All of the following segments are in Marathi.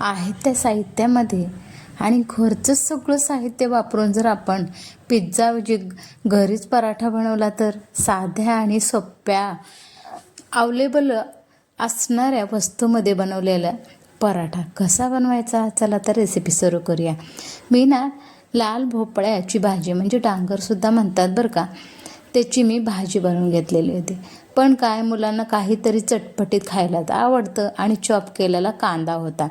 आहे त्या साहित्यामध्ये. आणि घरचं सगळं साहित्य वापरून जर आपण पिझ्झा म्हणजे घरीच पराठा बनवला तर साध्या आणि सोप्या अवलेबल असणाऱ्या वस्तूमध्ये बनवलेला पराठा कसा बनवायचा? चला तर रेसिपी सुरू करूया. मी ना लाल भोपळ्याची भाजी म्हणजे डांगरसुद्धा म्हणतात बरं का त्याची मी भाजी बनवून घेतलेली होती. पण काय मुलांना काहीतरी चटपटीत खायला तर आवडतं आणि चॉप केलेला कांदा होता.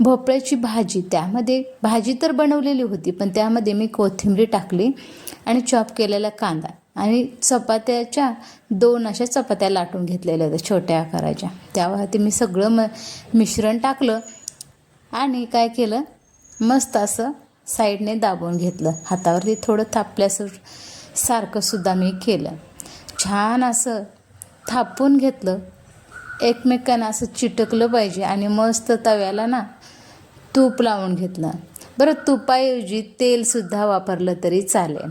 भोपळ्याची भाजी त्यामध्ये भाजी तर बनवलेली होती पण त्यामध्ये मी कोथिंबीर टाकली आणि चॉप केलेला कांदा आणि चपात्याच्या दोन अशा चपात्या लाटून घेतलेल्या होत्या छोट्या आकाराच्या. त्यावरती मी सगळं म मिश्रण टाकलं आणि काय केलं? मस्त असं साईडने दाबून घेतलं. हातावरती थोडं थापल्यास सारखंसुद्धा मी केलं. छान असं थापून घेतलं. एकमेकांना असं चिटकलं पाहिजे आणि मस्त तव्याला ना तूप लावून घेतलं. बरं तुपाऐवजी तेलसुद्धा वापरलं तरी चालेल.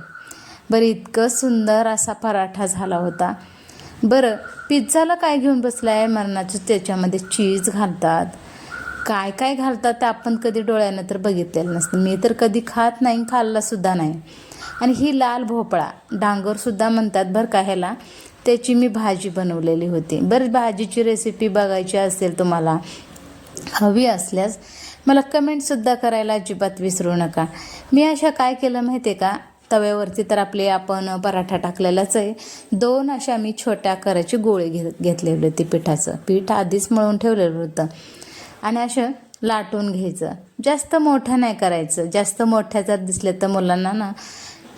बरं इतकं सुंदर असा पराठा झाला होता. बरं पिझ्झाला काय घेऊन बसला आहे मरणाचं त्याच्यामध्ये चीज घालतात. काय काय घालतात ते आपण कधी डोळ्यानं तर बघितलेलं नसतं. मी तर कधी खात नाही खाल्लासुद्धा नाही. आणि ही लाल भोपळा डांगरसुद्धा म्हणतात बरं का ह्याला त्याची मी भाजी बनवलेली होती. बरं भाजीची रेसिपी बघायची असेल तुम्हाला हवी असल्यास मला कमेंटसुद्धा करायला अजिबात विसरू नका. मी अशा काय केलं माहिती आहे का? तव्यावरती तर आपले आपण पराठा टाकलेलाच आहे. दोन अशा मी छोट्या आकाराची गोळे घे घेतलेली होती पिठाचं. पीठ आधीच मळून ठेवलेलं होतं. आणि असं लाटून घ्यायचं. जास्त मोठं नाही करायचं. जास्त मोठ्या जर दिसले तर मुलांना ना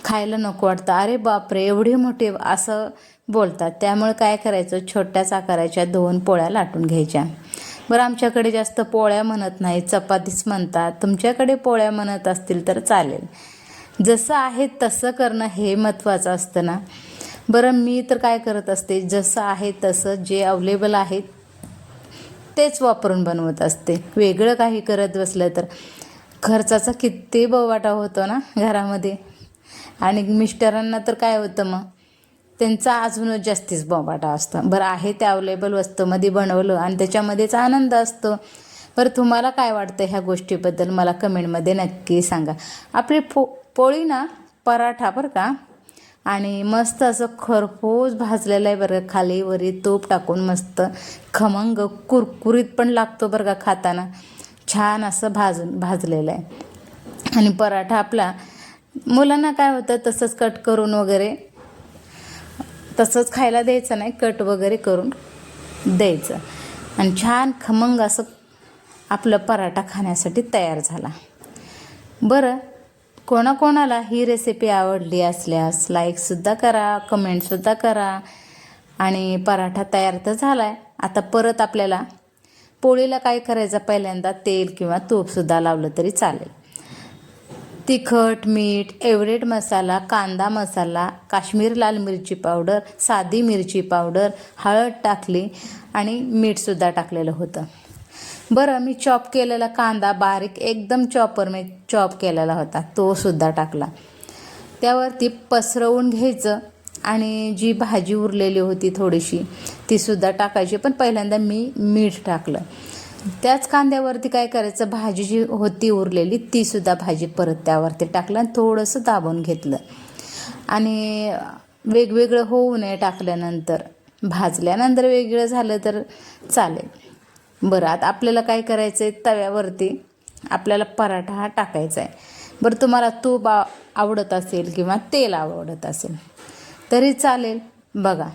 खायला नको वाटतं. अरे बापरे एवढी मोठी असं बोलतात. त्यामुळे काय करायचं? छोट्याच आकाराच्या दोन पोळ्या लाटून घ्यायच्या. बरं आमच्याकडे जास्त पोळ्या म्हणत नाही चपातीच म्हणतात. तुमच्याकडे पोळ्या म्हणत असतील तर चालेल. जसं आहे तसं करणं हे महत्त्वाचं असतं ना. बरं मी तर काय करत असते? जसं आहे तसं जे अवेलेबल आहे तेच वापरून बनवत असते. वेगळं काही करत बसलं तर. खर्चाचा किती बवाटा होतो ना घरामध्ये. आणि मिस्टरांना तर काय होतं मग? त्यांचा अजूनच जास्तीच बोबाटा असतो. बरं आहे त्या अवेलेबल वस्तूमध्ये बनवलं आणि त्याच्यामध्येच आनंद असतो. बरं तुम्हाला काय वाटतं ह्या गोष्टीबद्दल? मला कमेंटमध्ये नक्की सांगा. आपली पो पोळी ना पराठा बरं का? आणि मस्त असं खरपूस भाजलेलं आहे बरं खाली वरी तूप टाकून मस्त. खमंग कुरकुरीत पण लागतो बरं का खाताना. छान असं भाजून भाजलेलं आहे. आणि पराठा आपला मुलांना काय होतं तसंच कट करून वगैरे तसंच खायला द्यायचं नाही कट वगैरे करून द्यायचं. आणि छान खमंग असं आपलं पराठा खाण्यासाठी तयार झाला. बरं कोणाकोणाला ही रेसिपी आवडली असल्यास लाईकसुद्धा करा कमेंटसुद्धा करा. आणि पराठा तयार तर झाला आहे आता परत आपल्याला पोळीला काय करायचं? पहिल्यांदा तेल किंवा तूपसुद्धा लावलं तरी चालेल. तिखट मीठ एवरेट मसाला कांदा मसाला काश्मीर लाल मिरची पावडर साधी मिरची पावडर हळद टाकली आणि मीठसुद्धा टाकलेलं होतं. बरं मी चॉप केलेला कांदा बारीक एकदम चॉपर मी चॉप केलेला होता. तोसुद्धा टाकला. त्यावरती पसरवून घ्यायचं आणि जी भाजी उरलेली होती थोडीशी तीसुद्धा टाकायची. पण पहिल्यांदा मी मीठ टाकलं. त्याच कांद्यावरती काय करायचं? भाजी जी होती उरलेली तीसुद्धा भाजी परत त्यावरती टाकलं आणि थोडंसं दाबून घेतलं. आणि वेगवेगळं होऊ नये टाकल्यानंतर. भाजल्यानंतर वेगळं झालं तर चालेल. बरं आता आपल्याला काय करायचं आहे तव्यावरती आपल्याला पराठा हा टाकायचा आहे बरं तुम्हाला तूप आवडत असेल किंवा तेल आवडत असेल तरी चालेल. बघा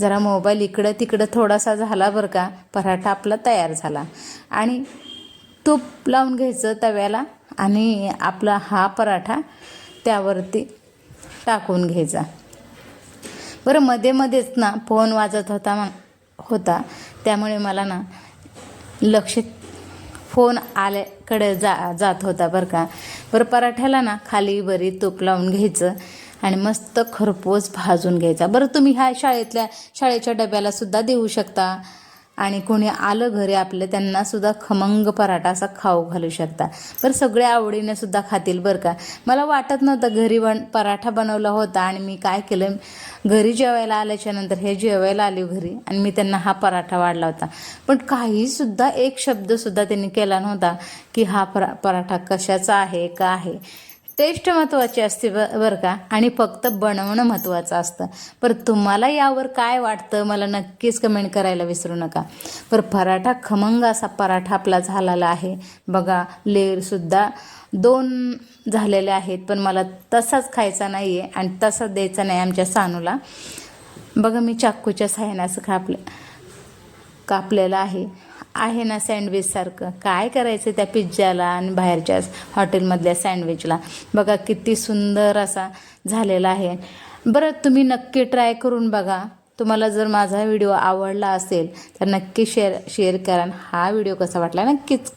जरा मोबाईल इकडं तिकडं थोडासा झाला बरं का पराठा आपला तयार झाला. आणि तूप लावून घ्यायचं तव्याला आणि आपला हा पराठा त्यावरती टाकून घ्यायचा. बरं मध्ये मध्येच ना फोन वाजत होता मग होता. त्यामुळे मला ना लक्ष फोन आल्याकडे जा जात होता बरं का. बरं पराठ्याला ना खाली बरी तूप लावून घ्यायचं. आणि मस्त खरपूस भाजून घ्यायचा. बरं तुम्ही ह्या शाळेतल्या शाळेच्या डब्याला सुद्धा देऊ शकता. आणि कोणी आलं घरी आपलं त्यांना सुद्धा खमंग पराठा असा खाऊ घालू शकता. बरं सगळे आवडीने सुद्धा खातील बरं का. मला वाटत नव्हतं घरी बन पराठा बनवला होता आणि मी काय केलं घरी जेवायला आल्याच्यानंतर हे जेवायला आले घरी आणि मी त्यांना हा पराठा वाढला होता. पण काहीसुद्धा एक शब्दसुद्धा त्यांनी केला नव्हता की हा परा पराठा कशाचा आहे का आहे. टेस्ट महत्त्वाची असते ब बरं का? आणि फक्त बनवणं महत्त्वाचं असतं. पर तुम्हाला यावर काय वाटतं? मला नक्कीच कमेंट करायला विसरू नका. पर पराठा खमंग असा पराठा आपला झालेला आहे. बघा लेअरसुद्धा दोन झालेले आहेत पण मला तसाच खायचा नाही आहे आणि तसाच द्यायचा नाही आमच्या सानूला. बघा मी चाकूच्या साह्यानं असं कापलं कापलेलं आहे. आहे ना सँडविचसारखं काय करायचं त्या पिझ्झाला आणि बाहेरच्या हॉटेलमधल्या सँडविचला बघा किती सुंदर असा झालेला आहे. बरं तुम्ही नक्की ट्राय करून बघा. तुम्हाला जर माझा व्हिडिओ आवडला असेल तर नक्की शेअर शेअर करा. हा व्हिडिओ कसा वाटला नक्कीच